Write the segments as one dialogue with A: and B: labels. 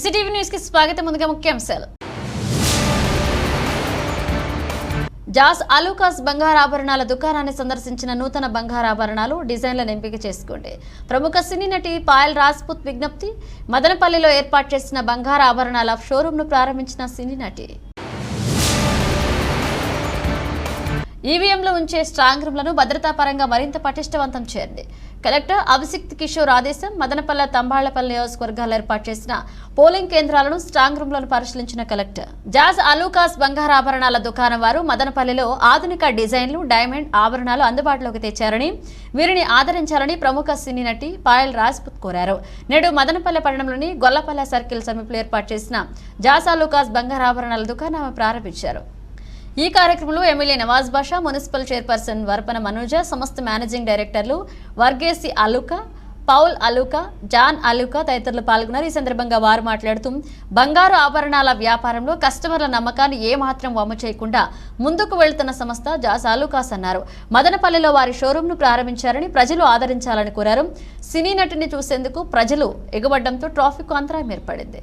A: MCTV న్యూస్కి స్వాగతం. ముందుగా ముఖ్యాంశాలు జాస్ అలూకాస్ బంగారాభరణాల దుకాణాన్ని సందర్శించిన నూతన బంగారాభరణాలు డిజైన్లను ఎంపిక చేసుకోండి ప్రముఖ సినీ నటి పాయల్ రాజ్పుత్ విజ్ఞప్తి మదనపల్లిలో ఏర్పాటు చేసిన బంగారాభరణాల షోరూంను ప్రారంభించిన సినీ నటి. ఈవీఎంలో ఉంచే స్ట్రాంగ్ రూమ్లను భద్రతా పరంగా మరింత పటిష్టవంతం చేయండి. కలెక్టర్ అభిషిక్త్ కిషోర్ ఆదేశం మదనపల్లె తంబాళ్ళపల్లి నియోజకవర్గాలు ఏర్పాటు చేసిన పోలింగ్ కేంద్రాలను స్ట్రాంగ్ రూమ్లను పరిశీలించిన కలెక్టర్. జాజ్ అలూకాస్ బంగారాభరణాల దుకాణం వారు మదనపల్లిలో ఆధునిక డిజైన్లు డైమండ్ ఆభరణాలు అందుబాటులోకి తెచ్చారని వీరిని ఆదరించాలని ప్రముఖ సినీ నటి పాయల్ రాజ్పుత్ కోరారు. నేడు మదనపల్లె పట్టణంలోని గొల్లపల్లె సర్కిల్ సమీపంలో ఏర్పాటు చేసిన జాజ్ అలూకాస్ బంగారాభరణాల దుకాణం ప్రారంభించారు. ఈ కార్యక్రమంలో MLA Nawaz Basha municipal chairperson Varpana Manoja సంస్థ మేనేజింగ్ డైరెక్టర్లు వర్గేసి అలుక పౌల్ అలుక జాన్ అలుక తదితరులు పాల్గొన్నారు. ఈ సందర్భంగా వారు మాట్లాడుతూ బంగారు ఆభరణాల వ్యాపారంలో కస్టమర్ల నమ్మకాన్ని ఏమాత్రం వమ్ము చేయకుండా ముందుకు వెళ్తున్న సంస్థ జాస్ అలుకాస్ అన్నారు. మదనపల్లిలో వారి షోరూంను ప్రారంభించారని ప్రజలు ఆదరించాలని కోరారు. సినీ నటిని చూసేందుకు ప్రజలు ఎగబడ్డంతో ట్రాఫిక్ అంతరాయం ఏర్పడింది.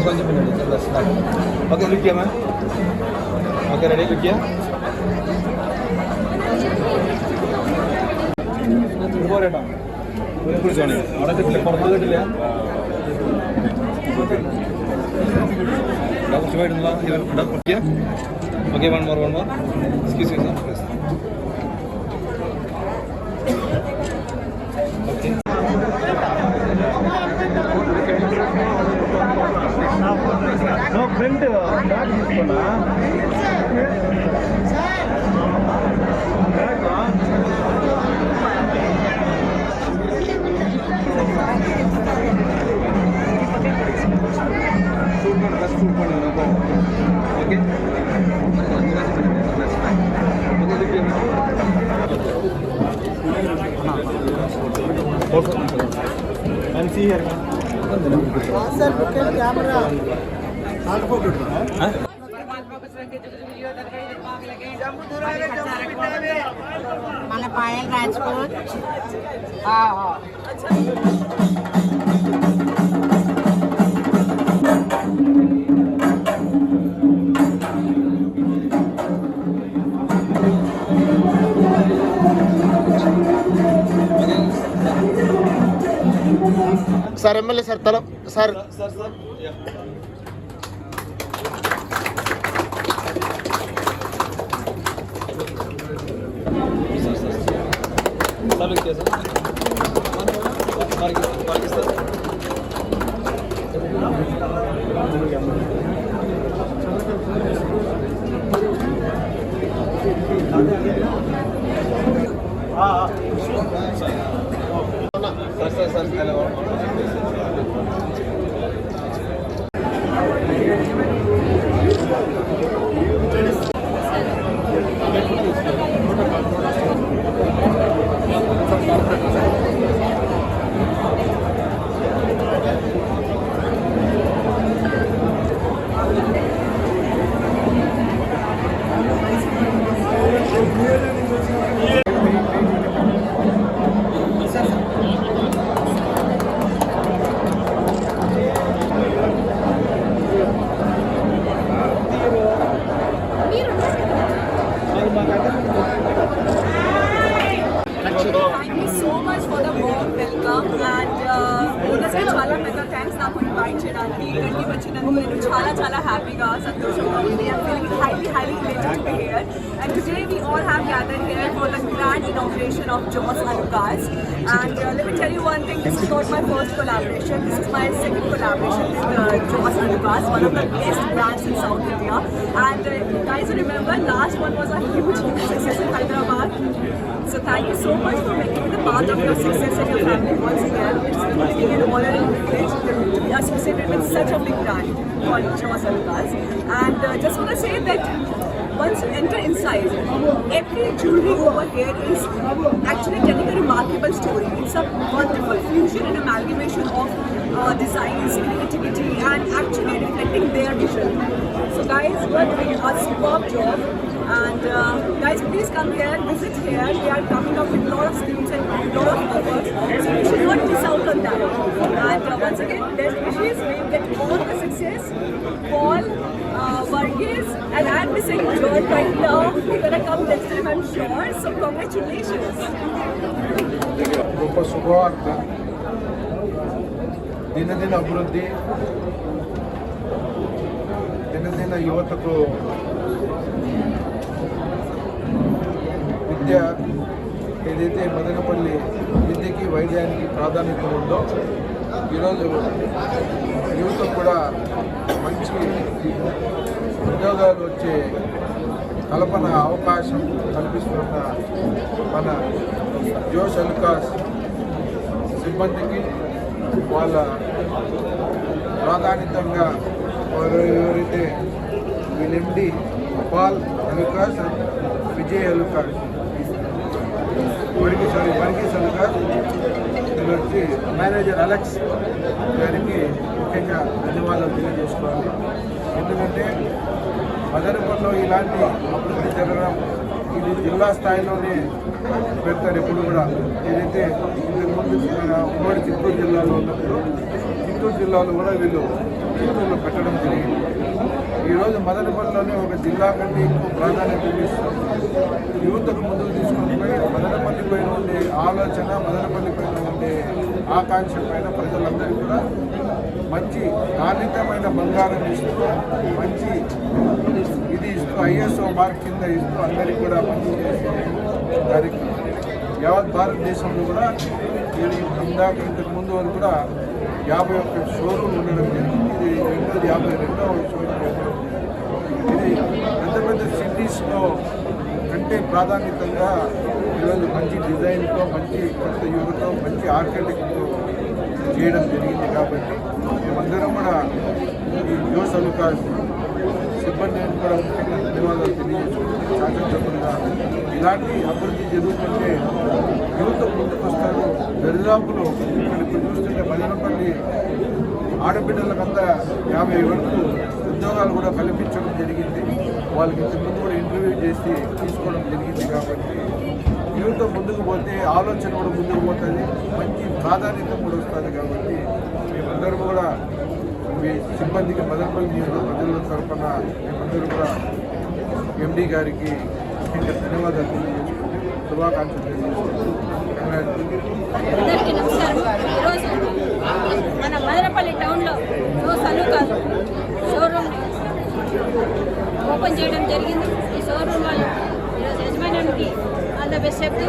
B: पंद्रह मिनट है दस लाख ओके लिखिए मैम ओके रेडी लिखिए പോരേട്ടാ ഒരു കുറിച്ചാണ് അവിടെ കിട്ടില്ല പുറത്ത് കിട്ടില്ല. കുറച്ച് okay one more one more excuse me sir back use பண்ணா ஷூட் பண்ண ஃபஸ்ட் ஷூட் பண்ணுங்க அப்போ okay Okay. And see here. Sir, look at camera.
C: మన Payal Rajkot
D: sir MLA sir తల sir
B: Sir, sir. Yeah. Sir, Salut kiasa. Pakistan. Ah, ah. Sir, sir,
C: sir. All have gathered here for the grand inauguration of Joss Alucas and uh, let me tell you one thing this is not my first collaboration this is my second collaboration with uh, Joss Alucas one of the best brands in South India and uh, guys remember last one was a huge success in Hyderabad so thank you so much for making me the part of your success and your family once again. It's really an honor and privilege to be associated with such a big brand called Joss Alucas. And uh, just want to say that once you enter inside, every jewelry over here is actually telling a remarkable story. It's a wonderful fusion and amalgamation of uh, designs, creativity, and actually reflecting their vision. So, guys, you are doing a superb job. And uh, guys, please come here, visit here. We are coming up with a lot of schemes and a lot of offers. So you should not miss out on that. And uh, once again, best wishes. And I'm missing John right now. You're gonna come next time, I'm sure. So congratulations.
E: గొప్ప శుభవార్త దినదిన అభివృద్ధి దినదిన యువతకు విద్య ఏదైతే మదనపల్లి విద్యకి వైద్యానికి ప్రాధాన్యత ఉందో ఈరోజు యువత కూడా మంచి ఉద్యోగాలు వచ్చే కల్పన అవకాశం కల్పిస్తున్న మన జోష్ అల్కాస్ సిబ్బందికి వాళ్ళ ప్రాధాన్యతంగా వారు ఎవరైతే వీళ్ళెండి పాల్ అల్కాస్ విజయ్ అల్కాస్ వరికి సారీ వరికి అలుకాస్ వీళ్ళు వచ్చి మేనేజర్ అలెక్స్ గారికి ముఖ్యంగా ధన్యవాదాలు తెలియజేసుకోవాలి. ఎందుకంటే మదనపల్లిలో ఇలాంటి అభివృద్ధి జరగడం ఇది జిల్లా స్థాయిలోనే పెడతారు ఎప్పుడు కూడా. ఏదైతే ఇంతకుముందు ఉమ్మడి చిత్తూరు జిల్లాలో ఉన్నప్పుడు చిత్తూరు జిల్లాలో కూడా వీళ్ళు చిత్తూరులో పెట్టడం జరిగింది. ఈరోజు మదనపల్లిలోనే ఒక జిల్లా కంటే ఎక్కువ ప్రాధాన్యత ఇస్తూ యువతకు ముందుకు తీసుకొని పోయి మదనపల్లి పైన ఉండే ఆలోచన మదనపల్లి పైన ఉండే ఆకాంక్ష పైన ప్రజలందరూ కూడా మంచి నాణ్యతమైన బంగారం ఇస్తూ మంచి ఇది ఇస్తూ ఐఎస్ఓ మార్క్ కింద ఇస్తూ అందరికీ కూడా మంచి చేసే కార్యక్రమం. యావత్ భారతదేశంలో కూడా ఇది ఇందాక ఇంతకు ముందు వరకు కూడా యాభై ఒక్క షోరూమ్ ఉండడం జరిగింది. ఇది రెండోది యాభై రెండవ షోరూమ్ ఇది పెద్ద పెద్ద సిటీస్లో కంటే ప్రాధాన్యతంగా ఈరోజు మంచి డిజైన్తో మంచి కొత్త యువతో మంచి ఆర్కిటెక్ట్తో చేయడం జరిగింది కాబట్టి మేమందరం కూడా ఈ జోస్ అలుకాస్ సిబ్బంది కూడా ధన్యవాదాలు తెలియజేసుకుంటే ఇలాంటి అభివృద్ధి జరుగుతుంటే యువత ముందుకు వస్తారు దరిదాపులు ఇక్కడ ఇప్పుడు చూస్తుంటే మదనపల్లి ఆడబిడ్డలకంతా యాభై వరకు ఉద్యోగాలు కూడా కల్పించడం జరిగింది. వాళ్ళకి ఇంతకుముందు కూడా ఇంటర్వ్యూ చేసి తీసుకోవడం జరిగింది కాబట్టి యువత ముందుకు పోతే ఆలోచన కూడా ముందుకు పోతుంది. మంచి ప్రాధాన్యత కూడా వస్తుంది కాబట్టి మేమందరం కూడా మీ సిబ్బందికి మదనపల్లి నియోజక ప్రజల తరఫున మేమందరూ కూడా ఎండి గారికి ధన్యవాదాలు తెలియజేసుకుంటూ శుభాకాంక్షలు తెలియజేసుకుంటూ
F: అందరికీ నమస్కారం. ఈరోజు మన మదనపల్లి టౌన్లో షో సలూకా షోరూమ్ ఓపెన్ చేయడం జరిగింది. ఈ షోరూమ్ వాళ్ళు ఈరోజు యజమానికి ఆల్ ద బెస్ట్ చెప్తూ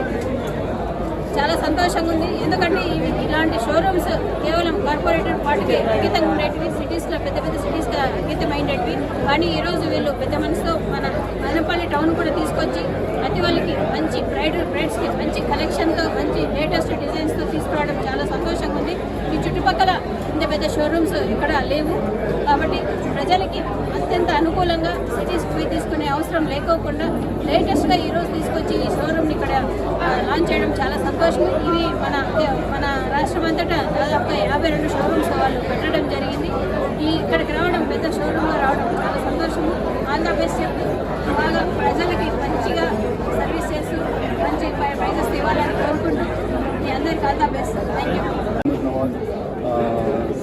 F: చాలా సంతోషంగా ఉంది. ఎందుకంటే ఇవి ఇలాంటి షోరూమ్స్ కేవలం కార్పొరేటెడ్ వాటికి అంకితంగా ఉండేటివి సిటీస్లో పెద్ద పెద్ద సిటీస్కి అంకితమైనటివి కానీ ఈరోజు వీళ్ళు పెద్ద మనసుతో మన మదనపల్లి టౌన్ కూడా తీసుకొచ్చి ప్రతి వాళ్ళకి మంచి బ్రైడ్ బ్రైడ్స్కి మంచి కలెక్షన్తో మంచి లేటెస్ట్ డిజైన్స్తో తీసుకురావడం చాలా సంతోషంగా ఉంది. ఈ చుట్టుపక్కల ఇంత పెద్ద షోరూమ్స్ ఇక్కడ లేవు. కాబట్టి ప్రజలకి అత్యంత అనుకూలంగా సిటీస్ పోయి తీసుకునే అవసరం లేకోకుండా లేటెస్ట్గా ఈరోజు తీసుకొచ్చి ఈ షోరూమ్ని ఇక్కడ లాంచ్ చేయడం చాలా సంతోషం. ఇవి మన మన రాష్ట్రం అంతటా దాదాపుగా యాభై రెండు షోరూమ్స్ వాళ్ళు పెట్టడం జరిగింది. ఈ ఇక్కడికి రావడం పెద్ద షోరూమ్గా రావడం చాలా సంతోషము. ఆంధ్రప్రదేశ్ బాగా ప్రజలకి మంచిగా సర్వీస్ చేస్తూ మంచి ప్రైజెస్ ఇవ్వాలని కోరుకుంటూ మీ అందరికీ all the best thank you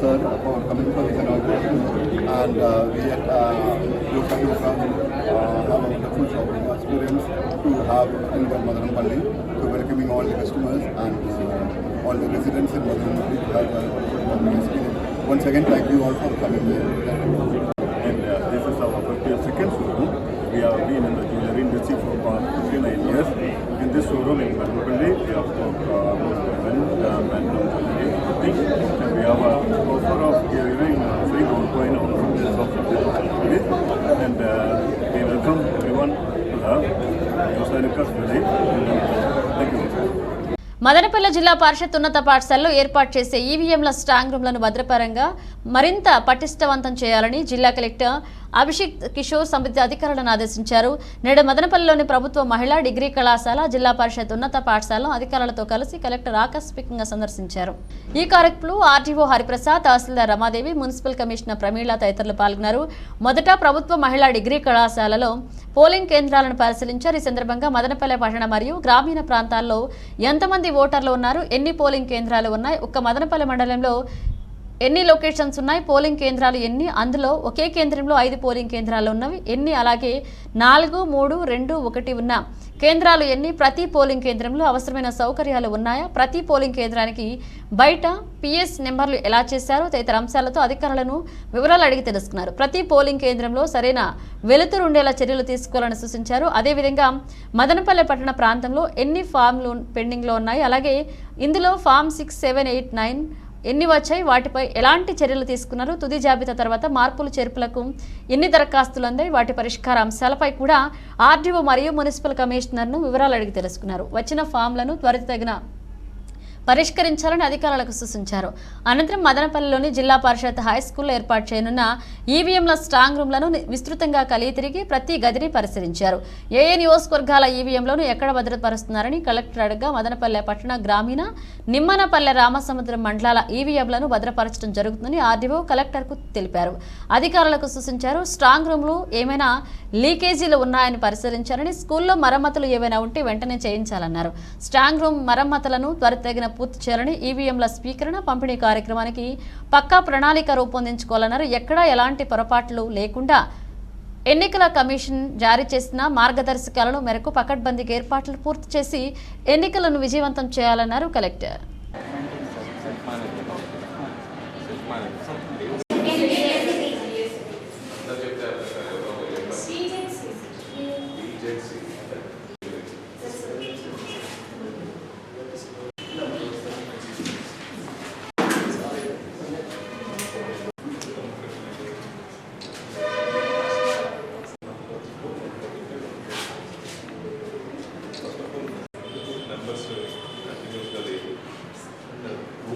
G: sir, for coming for this inauguration. And uh, we at uh, Yoga Yoga uh, have a wonderful shopping experience to have in Madanapalli, to welcoming all the customers and uh, all the residents in Madanapalli to have a experience.
H: once again, thank you all for coming here. And this is our 52nd showroom. We have been in the jewelry industry for past 59 years. In this showroom in Madhupalli, we have got uh, women um, and jewelry, everything. And we have a offer of giving uh, free gold coin on the of jewelry. And uh, we welcome everyone to the Yosanicas village. Thank you.
A: Madanapalle జిల్లా పరిషత్ ఉన్నత పాఠశాలలో ఏర్పాటు చేసే ఈవీఎంల strong రూమ్లను భద్రపరంగా మరింత పటిష్టవంతం చేయాలని జిల్లా కలెక్టర్ అభిషేక్ కిషోర్ సమితి అధికారులను ఆదేశించారు. నేడు మదనపల్లిలోని ప్రభుత్వ మహిళా డిగ్రీ కళాశాల జిల్లా పరిషత్ ఉన్నత పాఠశాల అధికారులతో కలిసి కలెక్టర్ ఆకస్మికంగా సందర్శించారు. ఈ కార్యక్రమంలో ఆర్టీఓ హరిప్రసాద్ తహసీల్దార్ రమాదేవి మున్సిపల్ కమిషనర్ ప్రమీళ తదితరులు పాల్గొన్నారు. మొదట ప్రభుత్వ మహిళా డిగ్రీ కళాశాలలో పోలింగ్ కేంద్రాలను పరిశీలించారు. ఈ సందర్భంగా మదనపల్లె పట్టణ మరియు గ్రామీణ ప్రాంతాల్లో ఎంతమంది ఓటర్లు ఉన్నారు? ఎన్ని పోలింగ్ కేంద్రాలు ఉన్నాయి? ఒక్క మదనపల్లె మండలంలో ఎన్ని లొకేషన్స్ ఉన్నాయి? పోలింగ్ కేంద్రాలు ఎన్ని? అందులో ఒకే కేంద్రంలో ఐదు పోలింగ్ కేంద్రాలు ఉన్నవి. ఎన్ని? అలాగే నాలుగు మూడు రెండు ఒకటి ఉన్న కేంద్రాలు ఎన్ని? ప్రతి పోలింగ్ కేంద్రంలో అవసరమైన సౌకర్యాలు ఉన్నాయా? ప్రతి పోలింగ్ కేంద్రానికి బయట పిఎస్ నెంబర్లు ఎలా చేశారో? తదితర అంశాలతో అధికారులను వివరాలు అడిగి తెలుసుకున్నారు. ప్రతి పోలింగ్ కేంద్రంలో సరైన వెలుతురు ఉండేలా చర్యలు తీసుకోవాలని సూచించారు. అదేవిధంగా మదనపల్లె పట్టణ ప్రాంతంలో ఎన్ని ఫామ్లు పెండింగ్లో ఉన్నాయి? అలాగే ఇందులో form six seven eight nine ఎన్ని వచ్చాయి వాటిపై ఎలాంటి చర్యలు తీసుకున్నారు తుది జాబితా తర్వాత మార్పులు చేర్పులకు ఎన్ని దరఖాస్తులు అందాయి వాటి పరిష్కార అంశాలపై కూడా ఆర్డీఓ మరియు మున్సిపల్ కమిషనర్ను వివరాలు అడిగి తెలుసుకున్నారు. వచ్చిన ఫామ్లను త్వరిత తగిన పరిష్కరించాలని అధికారులకు సూచించారు. అనంతరం మదనపల్లిలోని జిల్లా పరిషత్ హై స్కూల్లో ఏర్పాటు చేయనున్న ఈవీఎంల స్ట్రాంగ్ రూమ్లను విస్తృతంగా కలిగి తిరిగి ప్రతి గదిని పరిశీలించారు. ఏ నియోజకవర్గాల ఈవీఎంలను ఎక్కడ భద్రపరుస్తున్నారని కలెక్టర్ అడగ్గా మదనపల్లె పట్టణ గ్రామీణ నిమ్మనపల్లె రామసముద్రం మండలాల ఈవీఎంలను భద్రపరచడం జరుగుతుందని ఆర్డీఓ కలెక్టర్కు తెలిపారు. అధికారులకు సూచించారు స్ట్రాంగ్ రూమ్లు ఏమైనా లీకేజీలు ఉన్నాయని పరిశీలించారని స్కూల్లో మరమ్మతులు ఏమైనా ఉంటే వెంటనే చేయించాలన్నారు. స్ట్రాంగ్ రూమ్ మరమ్మతులను త్వరితగిన పూర్తి చేయాలని ఈవీఎంల స్వీకరణ పంపిణీ కార్యక్రమానికి పక్కా ప్రణాళిక రూపొందించుకోవాలన్నారు. ఎక్కడా ఎలాంటి పొరపాట్లు లేకుండా ఎన్నికల కమిషన్ జారీ చేసిన మార్గదర్శకాలను మేరకు పకడ్బందీకి ఏర్పాట్లు పూర్తి చేసి ఎన్నికలను విజయవంతం చేయాలన్నారు కలెక్టర్.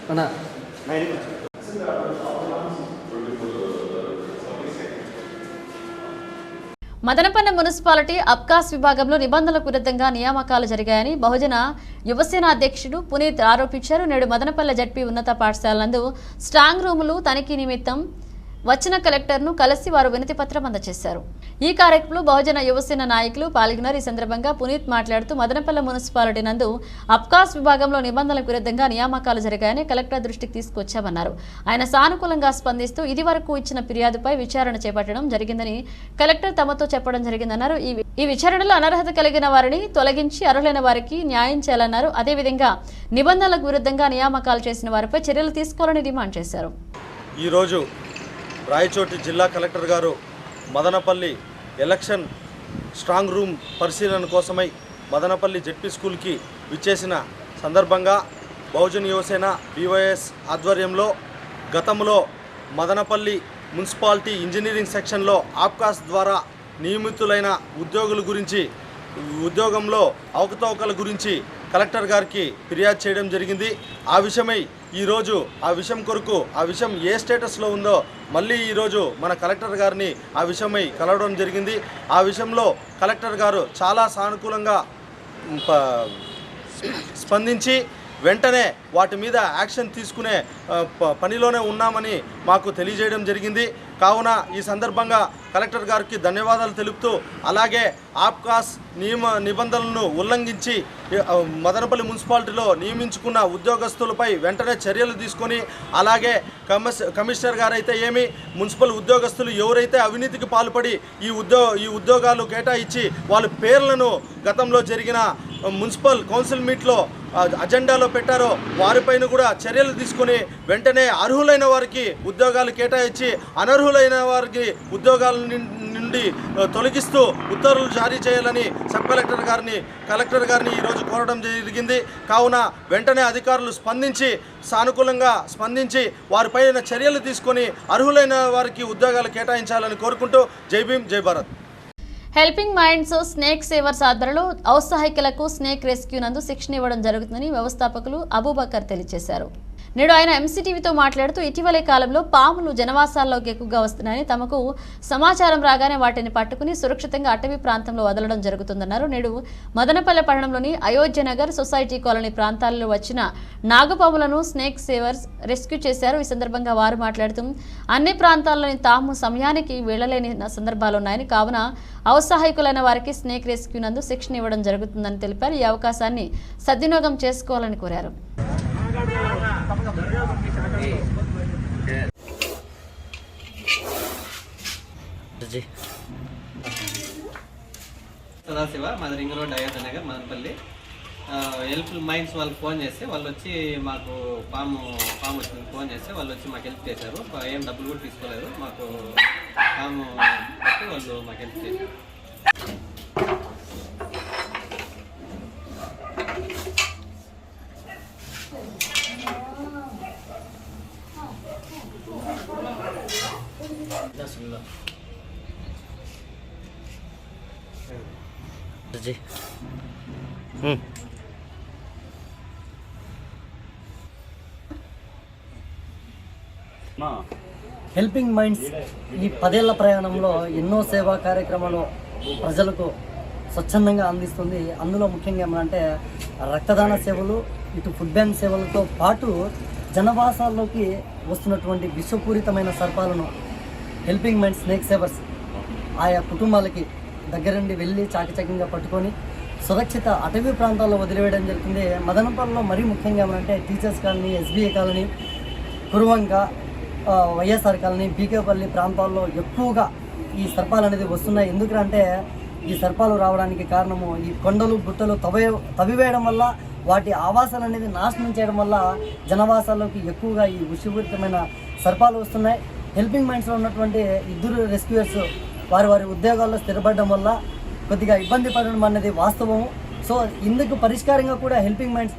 I: ఇక్కడ
A: మదనపల్లె మున్సిపాలిటీ అబ్కాస్ విభాగంలో నిబంధనలకు విరుద్ధంగా నియామకాలు జరిగాయని బహుజన యువసేన అధ్యక్షుడు పునీత్ ఆరోపించారు. నేడు మదనపల్లె జడ్పీ ఉన్నత పాఠశాల నందు స్ట్రాంగ్ రూములు తనిఖీ నిమిత్తం వచ్చిన కలెక్టర్ను కలిసి వారు వినతి పత్రం అందజేశారు. ఈ కార్యక్రమంలో బహుజన యువసేన నాయకులు పాల్గొన్నారు. ఈ సందర్భంగా పునీత్ మాట్లాడుతూ మదనపల్లె మున్సిపాలిటీ నందు అబ్కాస్ విభాగంలో నిబంధనలకు విరుద్ధంగా నియామకాలు జరిగాయని కలెక్టర్ దృష్టికి తీసుకొచ్చామన్నారు. ఆయన సానుకూలంగా స్పందిస్తూ ఇది వరకు ఇచ్చిన ఫిర్యాదుపై విచారణ చేపట్టడం జరిగిందని కలెక్టర్ తమతో చెప్పడం జరిగిందన్నారు. ఈ ఈ విచారణలో అనర్హత కలిగిన వారిని తొలగించి అర్హులైన వారికి న్యాయం చేయాలన్నారు. అదేవిధంగా నిబంధనలకు విరుద్ధంగా నియామకాలు చేసిన వారిపై చర్యలు తీసుకోవాలని డిమాండ్ చేశారు.
J: ఈరోజు రాయచోటి జిల్లా కలెక్టర్ గారు మదనపల్లి ఎలక్షన్ స్ట్రాంగ్ రూమ్ పరిశీలన కోసమై మదనపల్లి జెడ్పీ స్కూల్కి విచ్చేసిన సందర్భంగా బహుజన్ యువసేన బీవైఎస్ ఆధ్వర్యంలో గతంలో మదనపల్లి మున్సిపాలిటీ ఇంజనీరింగ్ సెక్షన్లో ఆప్కాస్ ద్వారా నియమితులైన ఉద్యోగుల గురించి ఉద్యోగంలో అవకతవకల గురించి కలెక్టర్ గారికి ఫిర్యాదు చేయడం జరిగింది. ఆ విషయమై ఈరోజు ఆ విషయం కొరకు ఆ విషయం ఏ స్టేటస్లో ఉందో మళ్ళీ ఈరోజు మన కలెక్టర్ గారిని ఆ విషయమై కలవడం జరిగింది. ఆ విషయంలో కలెక్టర్ గారు చాలా సానుకూలంగా ప- స్పందించి వెంటనే వాటి మీద యాక్షన్ తీసుకునే ప- పనిలోనే ఉన్నామని మాకు తెలియజేయడం జరిగింది. కావున ఈ సందర్భంగా కలెక్టర్ గారికి ధన్యవాదాలు తెలుపుతూ అలాగే ఆప్కాస్ నియమ నిబంధనలను ఉల్లంఘించి మదనపల్లి మున్సిపాలిటీలో నియమించుకున్న ఉద్యోగస్తులపై వెంటనే చర్యలు తీసుకొని అలాగే కమిషనర్ గారైతే ఏమి మున్సిపల్ ఉద్యోగస్తులు ఎవరైతే అవినీతికి పాల్పడి ఈ ఉద్యో ఈ ఉద్యోగాలు కేటాయించి వాళ్ళ పేర్లను గతంలో జరిగిన మున్సిపల్ కౌన్సిల్ మీట్లో అజెండాలో పెట్టారో వారిపైన కూడా చర్యలు తీసుకొని వెంటనే అర్హులైన వారికి ఉద్యోగాలు కేటాయించి అనర్హులైన వారికి ఉద్యోగాల నుండి తొలగిస్తూ ఉత్తర్వులు జారీ చేయాలని సబ్ కలెక్టర్ గారిని కలెక్టర్ గారిని ఈరోజు కోరడం జరిగింది. కావున వెంటనే అధికారులు స్పందించి సానుకూలంగా స్పందించి వారిపైన చర్యలు తీసుకొని అర్హులైన వారికి ఉద్యోగాలు కేటాయించాలని కోరుకుంటూ జై భీమ్ జై Bharat.
A: Helping minds snake savers ఆధ్వర్యంలో ఔత్సాహికులకు స్నేక్ రెస్క్యూ నందు శిక్షణ ఇవ్వడం జరుగుతుందని వ్యవస్థాపకులు అబూబకర్ తెలియజేశారు. నేడు ఆయన ఎంసీటీవీతో మాట్లాడుతూ ఇటీవలి కాలంలో పాములు జనవాసాల్లోకి ఎక్కువగా వస్తున్నాయని తమకు సమాచారం రాగానే వాటిని పట్టుకుని సురక్షితంగా అటవీ ప్రాంతంలో వదలడం జరుగుతుందన్నారు. నేడు మదనపల్లె పట్టణంలోని అయోధ్య నగర్ సొసైటీ కాలనీ ప్రాంతాల్లో వచ్చిన నాగపాములను స్నేక్ సేవర్స్ రెస్క్యూ చేశారు. ఈ సందర్భంగా వారు మాట్లాడుతూ అన్ని ప్రాంతాల్లోని తాము సమయానికి వెళ్ళలేని సందర్భాలున్నాయని కావున ఔత్సాహికులైన వారికి స్నేక్ రెస్క్యూ నందు శిక్షణ ఇవ్వడం జరుగుతుందని తెలిపారు. ఈ అవకాశాన్ని సద్వినియోగం చేసుకోవాలని కోరారు.
K: సదాశివ మాది ring road Ayodhya Nagar Madanapalli. Help minds వాళ్ళు ఫోన్ చేస్తే వాళ్ళు వచ్చి మాకు పాము పాము వచ్చింది ఫోన్ చేస్తే వాళ్ళు వచ్చి మాకు హెల్ప్ చేశారు. ఏం డబ్బులు కూడా తీసుకోలేదు. మాకు పాము వాళ్ళు మాకు హెల్ప్ చేశారు.
L: హెల్పింగ్ మైండ్స్ ఈ పదేళ్ళ ప్రయాణంలో ఎన్నో సేవా కార్యక్రమాలు ప్రజలకు స్వచ్ఛందంగా అందిస్తుంది. అందులో ముఖ్యంగా ఏమంటే రక్తదాన సేవలు ఇటు ఫుడ్ బ్యాంక్ సేవలతో పాటు జనవాసాల్లోకి వస్తున్నటువంటి విశ్వపూరితమైన సర్పాలను హెల్పింగ్ మైండ్ స్నేక్ సేవర్స్ ఆయా కుటుంబాలకి దగ్గరుండి వెళ్ళి చాకచక్యంగా పట్టుకొని సురక్షిత అటవీ ప్రాంతాల్లో వదిలివేయడం జరుగుతుంది. మదనపల్లిలో మరీ ముఖ్యంగా ఏమంటే teachers colony SBI colony Kuruvanka YSR colony BK Palli ప్రాంతాల్లో ఎక్కువగా ఈ సర్పాలు అనేది వస్తున్నాయి. ఎందుకంటే ఈ సర్పాలు రావడానికి కారణము ఈ కొండలు గుట్టలు తవ్వే తవ్వివేయడం వల్ల వాటి ఆవాసాలు అనేది నాశనం చేయడం వల్ల జనవాసాల్లోకి ఎక్కువగా ఈ విషపూరితమైన సర్పాలు వస్తున్నాయి. హెల్పింగ్ మైండ్స్లో ఉన్నటువంటి ఇద్దరు రెస్క్యూయర్స్ వారి వారి ఉద్యోగాల్లో స్థిరపడడం వల్ల కొద్దిగా ఇబ్బంది పడడం అనేది వాస్తవము. సో ఇందుకు పరిష్కారంగా కూడా హెల్పింగ్ మైండ్స్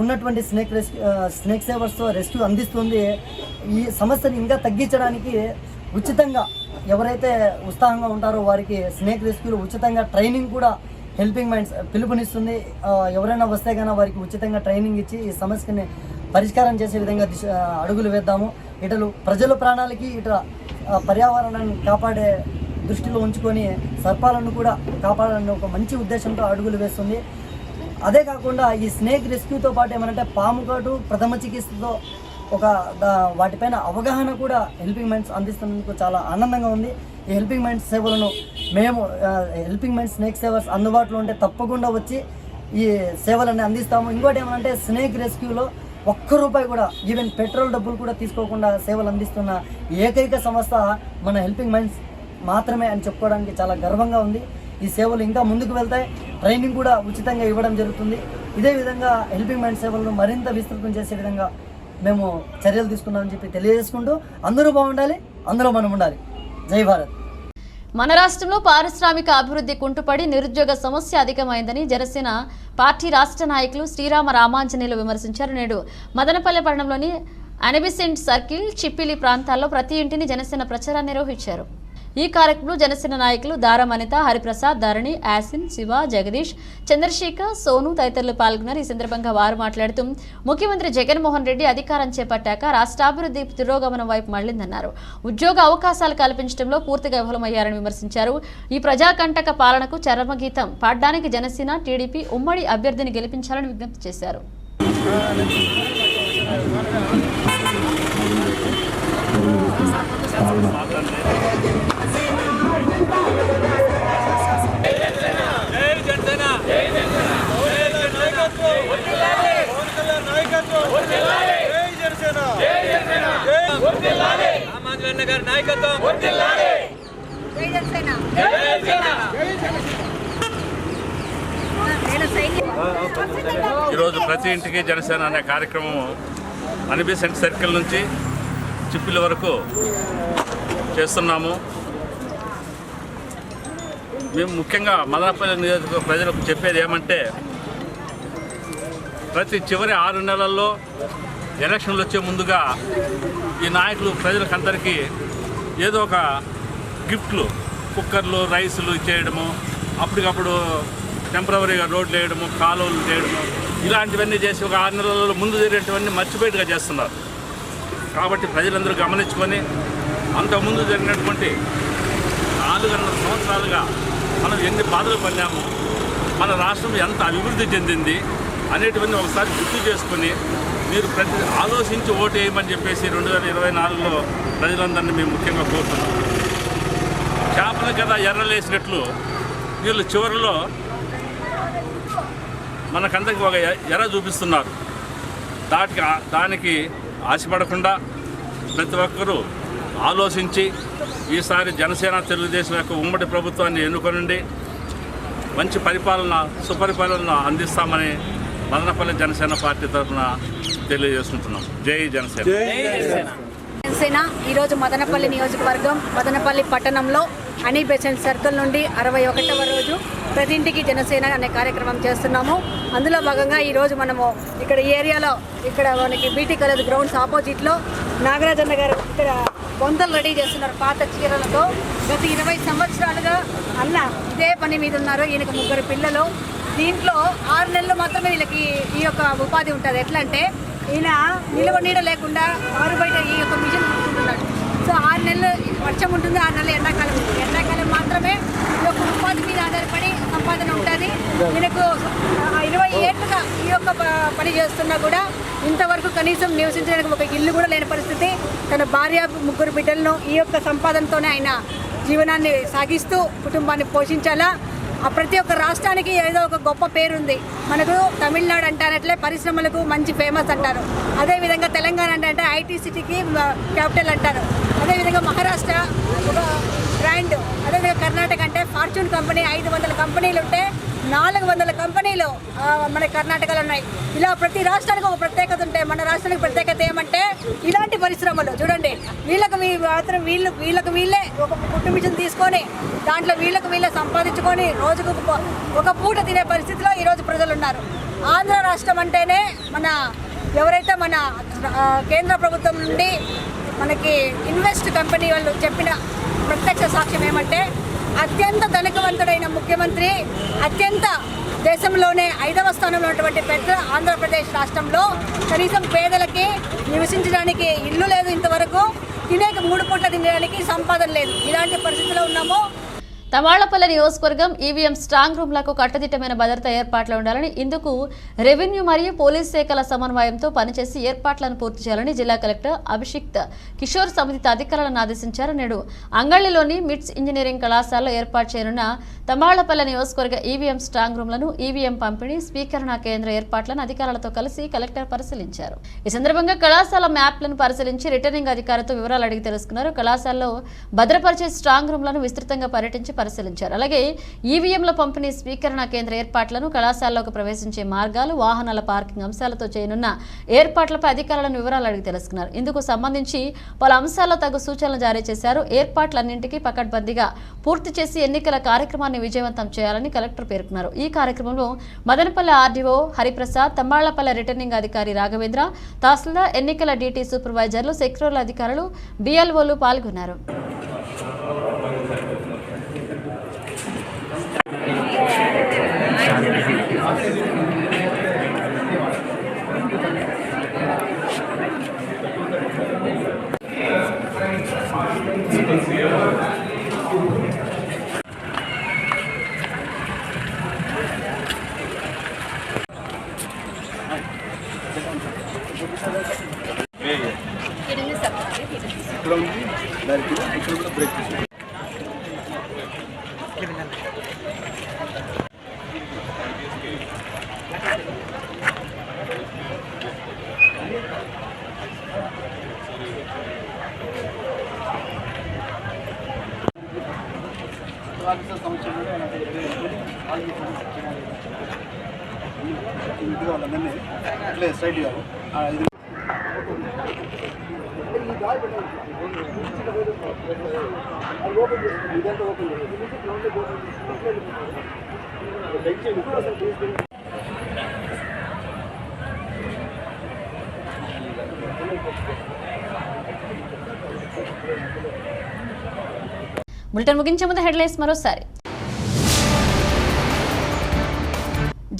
L: ఉన్నటువంటి స్నేక్ రెస్క్యూ స్నేక్ సేవర్స్తో రెస్క్యూ అందిస్తుంది. ఈ సమస్యను ఇంకా తగ్గించడానికి ఉచితంగా ఎవరైతే ఉత్సాహంగా ఉంటారో వారికి స్నేక్ రెస్క్యూలు ఉచితంగా ట్రైనింగ్ కూడా హెల్పింగ్ మైండ్స్ పిలుపునిస్తుంది. ఎవరైనా వస్తే కానీ వారికి ఉచితంగా ట్రైనింగ్ ఇచ్చి ఈ సమస్యని పరిష్కారం చేసే విధంగా దిశ అడుగులు వేద్దాము. ఇటలు ప్రజల ప్రాణాలకి ఇట పర్యావరణాన్ని కాపాడే దృష్టిలో ఉంచుకొని సర్పాలను కూడా కాపాడాలని ఒక మంచి ఉద్దేశంతో అడుగులు వేస్తుంది. అదే కాకుండా ఈ స్నేక్ రెస్క్యూతో పాటు ఏమంటే పాము కాటు ప్రథమ చికిత్సతో ఒక వాటిపైన అవగాహన కూడా హెల్పింగ్ మైండ్స్ అందిస్తున్నందుకు చాలా ఆనందంగా ఉంది. ఈ హెల్పింగ్ మైండ్స్ సేవలను మేము హెల్పింగ్ మైండ్స్ స్నేక్ సేవర్స్ అందుబాటులో ఉంటే తప్పకుండా వచ్చి ఈ సేవలన్నీ అందిస్తాము. ఇంకోటి ఏమంటే స్నేక్ రెస్క్యూలో ఒక్క రూపాయి కూడా ఈవెన్ పెట్రోల్ డబ్బులు కూడా తీసుకోకుండా సేవలు అందిస్తున్న ఏకైక సంస్థ మన హెల్పింగ్ మైండ్స్ మాత్రమే అని చెప్పుకోవడానికి చాలా గర్వంగా ఉంది. ఈ సేవలు ఇంకా ముందుకు వెళ్తాయి. ట్రైనింగ్ కూడా ఉచితంగా ఇవ్వడం జరుగుతుంది. ఇదే విధంగా హెల్పింగ్ మైండ్ సేవలను మరింత విస్తృతం చేసే విధంగా మేము చర్యలు తీసుకున్నామని చెప్పి తెలియజేసుకుంటూ అందరూ బాగుండాలి అందరూ మనం ఉండాలి. జై భారత్.
A: మన రాష్ట్రంలో పారిశ్రామిక అభివృద్ధి కుంటుపడి నిరుద్యోగ సమస్య అధికమైందని జనసేన పార్టీ రాష్ట్ర నాయకులు శ్రీరామ రామాంజనేయులు విమర్శించారు. నేడు మదనపల్లె పట్టణంలోని అనబిసెంట్ సర్కిల్ చిప్పిలి ప్రాంతాల్లో ప్రతి ఇంటిని జనసేన ప్రచారాన్ని నిర్వహించారు. ఈ కార్యక్రమంలో జనసేన నాయకులు దారం అనిత హరిప్రసాద్ ధరణి యాసిన్ శివ జగదీష్ చంద్రశేఖర్ సోను తదితరులు పాల్గొన్నారు. ఈ సందర్భంగా వారు మాట్లాడుతూ ముఖ్యమంత్రి జగన్మోహన్ రెడ్డి అధికారం చేపట్టాక రాష్ట్రాభివృద్ధి తిరోగమనం వైపు మళ్ళిందన్నారు. ఉద్యోగ అవకాశాలు కల్పించడంలో పూర్తిగా విఫలమయ్యారని విమర్శించారు. ఈ ప్రజాకంటక పాలనకు చరమగీతం. పాడడానికి జనసేన టీడీపీ ఉమ్మడి అభ్యర్థిని గెలిపించాలని విజ్ఞప్తి చేశారు.
M: ఈరోజు ప్రతి ఇంటికి జనసేన అనే కార్యక్రమం అనిబిసెంట్ సర్కిల్ నుంచి చిప్పిల వరకు చేస్తున్నాము. మేము ముఖ్యంగా మదనపల్లి నియోజక ప్రజలకు చెప్పేది ఏమంటే ప్రతి చివరి ఆరు నెలల్లో ఎలక్షన్లు వచ్చే ముందుగా ఈ నాయకులు ప్రజలకందరికీ ఏదో ఒక గిఫ్ట్లు కుక్కర్లు రైసులు చేయడము అప్పటికప్పుడు టెంపరవరీగా రోడ్లు వేయడము కాలువలు చేయడము ఇలాంటివన్నీ చేసి ఒక ఆరు నెలల ముందు జరిగినటువన్నీ మర్చిపోయేట్టుగా చేస్తున్నారు. కాబట్టి ప్రజలందరూ గమనించుకొని అంతకుముందు జరిగినటువంటి నాలుగున్నర సంవత్సరాలుగా మనం ఎన్ని బాధలు పడినాము మన రాష్ట్రం ఎంత అభివృద్ధి చెందింది అనేటివన్నీ ఒకసారి గుర్తు చేసుకొని మీరు ప్రతి ఆలోచించి ఓటు వేయమని చెప్పేసి రెండు వేల ఇరవై నాలుగులో ప్రజలందరినీ మేము ముఖ్యంగా కోరుతున్నాం. చేపల కదా ఎర్రలేసినట్లు వీళ్ళు చివరిలో మనకందరికి ఒక ఎర ఎర్ర చూపిస్తున్నారు. దాటికి దానికి ఆశపడకుండా ప్రతి ఒక్కరూ ఆలోచించి ఈసారి జనసేన తెలుగుదేశం యొక్క ఉమ్మడి ప్రభుత్వాన్ని ఎన్నుకొనండి. మంచి పరిపాలన సుపరిపాలన అందిస్తామని మదనపల్లి జనసేన పార్టీ తరఫున తెలియజేసుకుంటున్నాం. జై జనసేన.
N: జనసేన. ఈరోజు మదనపల్లి నియోజకవర్గం మదనపల్లి పట్టణంలో హనీ బెసెంట్ సర్కిల్ నుండి అరవై ఒకటవ రోజు ప్రతి ఇంటికి జనసేన అనే కార్యక్రమం చేస్తున్నాము. అందులో భాగంగా ఈరోజు మనము ఇక్కడ ఏరియాలో ఇక్కడ మనకి బీటీ కాలేజ్ గ్రౌండ్స్ ఆపోజిట్లో నాగరాజన్న గారు ఇక్కడ బొంతలు రెడీ చేస్తున్నారు పాత చీరలతో. గత ఇరవై సంవత్సరాలుగా అన్న ఇదే పని మీద ఉన్నారు. ఈయనకు ముగ్గురు పిల్లలు. దీంట్లో ఆరు నెలలు మాత్రమే వీళ్ళకి ఈ యొక్క ఉపాధి ఉంటుంది. ఎట్లా అంటే ఈయన నిలువ నీడ లేకుండా ఆరు బయట ఈ యొక్క మిషన్ కుట్టుకుంటున్నాడు సో ఆరు నెలలు వర్షం ఉంటుంది ఆరు నెలలు ఎండాకాలం ఉంటుంది. ఎండాకాలం మాత్రమే ఈ యొక్క ఉపాధి మీద ఆధారపడి సంపాదన ఉంటుంది. ఈయనకు ఆ ఇరవై ఏళ్ళుగా ఈ యొక్క పని చేస్తున్నా కూడా ఇంతవరకు కనీసం నివసించడానికి ఒక ఇల్లు కూడా లేని పరిస్థితి. తన భార్య ముగ్గురు బిడ్డలను ఈ యొక్క సంపాదనతోనే ఆయన జీవనాన్ని సాగిస్తూ కుటుంబాన్ని పోషించాలా? ప్రతి ఒక్క రాష్ట్రానికి ఏదో ఒక గొప్ప పేరుంది. మనకు తమిళనాడు అంటారట్లే పరిశ్రమలకు మంచి ఫేమస్ అంటారు. అదేవిధంగా తెలంగాణ అంటే ఐటీ సిటీకి క్యాపిటల్ అంటారు. అదేవిధంగా మహారాష్ట్ర ఒక బ్రాండ్ అదేవిధంగా కర్ణాటక అంటే ఫార్చ్యూన్ కంపెనీ ఐదు వందల కంపెనీలు ఉంటే నాలుగు వందల కంపెనీలు మన కర్ణాటకలో ఉన్నాయి. ఇలా ప్రతి రాష్ట్రానికి ఒక ప్రత్యేకత ఉంటాయి మన రాష్ట్రానికి ప్రత్యేకత ఏమంటే ఇలాంటి పరిశ్రమలు. చూడండి వీళ్ళకి వీ- మాత్రం వీళ్ళు వీళ్ళకి వీళ్ళే ఒక కుట్టు మిషన్ తీసుకొని దాంట్లో వీళ్ళకి వీళ్ళే సంపాదించుకొని రోజుకు ఒక ఒక పూట తినే పరిస్థితిలో ఈరోజు ప్రజలు ఉన్నారు ఆంధ్ర రాష్ట్రం అంటేనే మన ఎవరైతే మన కేంద్ర ప్రభుత్వం నుండి మనకి ఇన్వెస్ట్ కంపెనీ వాళ్ళు చెప్పిన ప్రత్యక్ష సాక్ష్యం ఏమంటే అత్యంత ధనికవంతుడైన ముఖ్యమంత్రి అత్యంత దేశంలోనే ఐదవ స్థానంలో ఉన్నటువంటి పెద్ద ఆంధ్రప్రదేశ్ రాష్ట్రంలో కనీసం పేదలకి నివసించడానికి ఇల్లు లేదు ఇంతవరకు. తినేక మూడు పూట్ల తినడానికి సంపాదన లేదు. ఇలాంటి పరిస్థితిలో ఉన్నాము.
A: తమాళ్ళపల్లి నియోజకవర్గం ఈవీఎం స్ట్రాంగ్ రూమ్లకు కట్టుదిట్టమైన భద్రత ఏర్పాట్లు ఉండాలని ఇందుకు రెవెన్యూ మరియు పోలీస్ శాఖల సమన్వయంతో పనిచేసి ఏర్పాట్లను పూర్తి చేయాలని జిల్లా కలెక్టర్ అభిషిక్త్ కిషోర్ సంబంధిత అధికారులను ఆదేశించారు. నేడు అంగళ్ళిలోని మిట్స్ ఇంజనీరింగ్ కళాశాలలో ఏర్పాటు చేయనున్న తమాళ్ళపల్లి నియోజకవర్గ ఈవీఎం స్ట్రాంగ్ రూమ్లను ఈవీఎం పంపిణీ స్వీకరణ కేంద్ర ఏర్పాట్లను అధికారులతో కలిసి కలెక్టర్ పరిశీలించారు. ఈ సందర్భంగా కళాశాల మ్యాప్లను పరిశీలించి రిటర్నింగ్ అధికారితో వివరాలు అడిగి తెలుసుకున్నారు. కళాశాలలో భద్రపరిచే స్ట్రాంగ్ రూమ్లను విస్తృతంగా పర్యటించి పరిశీలించారు. అలాగే ఈవీఎంల పంపిణీ స్వీకరణ కేంద్ర ఏర్పాట్లను కళాశాలలోకి ప్రవేశించే మార్గాలు వాహనాల పార్కింగ్ అంశాలతో చేయనున్న ఏర్పాట్లపై అధికారులను వివరాలు అడిగి తెలుసుకున్నారు. ఇందుకు సంబంధించి పలు అంశాల్లో తగు సూచనలు జారీ చేశారు. ఏర్పాట్లన్నింటికీ పకడ్బందీగా పూర్తి చేసి ఎన్నికల కార్యక్రమాన్ని విజయవంతం చేయాలని కలెక్టర్ పేర్కొన్నారు. ఈ కార్యక్రమంలో మదనపల్లి ఆర్డీఓ హరిప్రసాద్ తంబాళ్ళపల్లి రిటర్నింగ్ అధికారి రాఘవేంద్ర తహసీల్దార్ ఎన్నికల డ్యూటీ సూపర్వైజర్లు సెక్యూరల్ అధికారులు బిఎల్ఓలు పాల్గొన్నారు.
O: ఇక్కడ
A: బులెటిన్ ముగించే ముందు హెడ్లైన్స్ మరోసారి.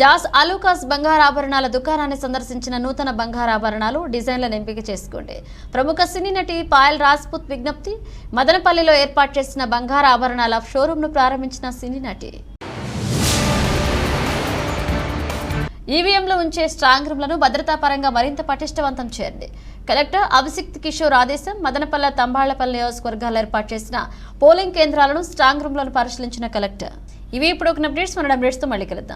A: జాస్ అలూకాస్ బంగారాభరణాల దుకాణాన్ని సందర్శించిన నూతన బంగారాభరణాలు డిజైన్లను ఎంపిక చేసుకోండి ప్రముఖ సినీ నటి పాయల్ రాజ్పుత్ విజ్ఞప్తి మదనపల్లిలో ఏర్పాటు చేసిన బంగారాభరణాల షోరూంను ప్రారంభించిన సినీ నటి. ఈవీఎంలో ఉంచే స్ట్రాంగ్ రూమ్లను భద్రతాపరంగా మరింత పటిష్టవంతం చేయండి. కలెక్టర్ అభిషిక్త్ కిషోర్ ఆదేశం మదనపల్లె తంబాళ్ళపల్లి నియోజకవర్గాలు ఏర్పాటు చేసిన పోలింగ్ కేంద్రాలను స్ట్రాంగ్ రూమ్లను పరిశీలించిన కలెక్టర్. ఇవి ఇప్పుడు ఒక అప్డేట్స్ మన అప్డేట్స్తో మళ్ళీ కలుద్దాం.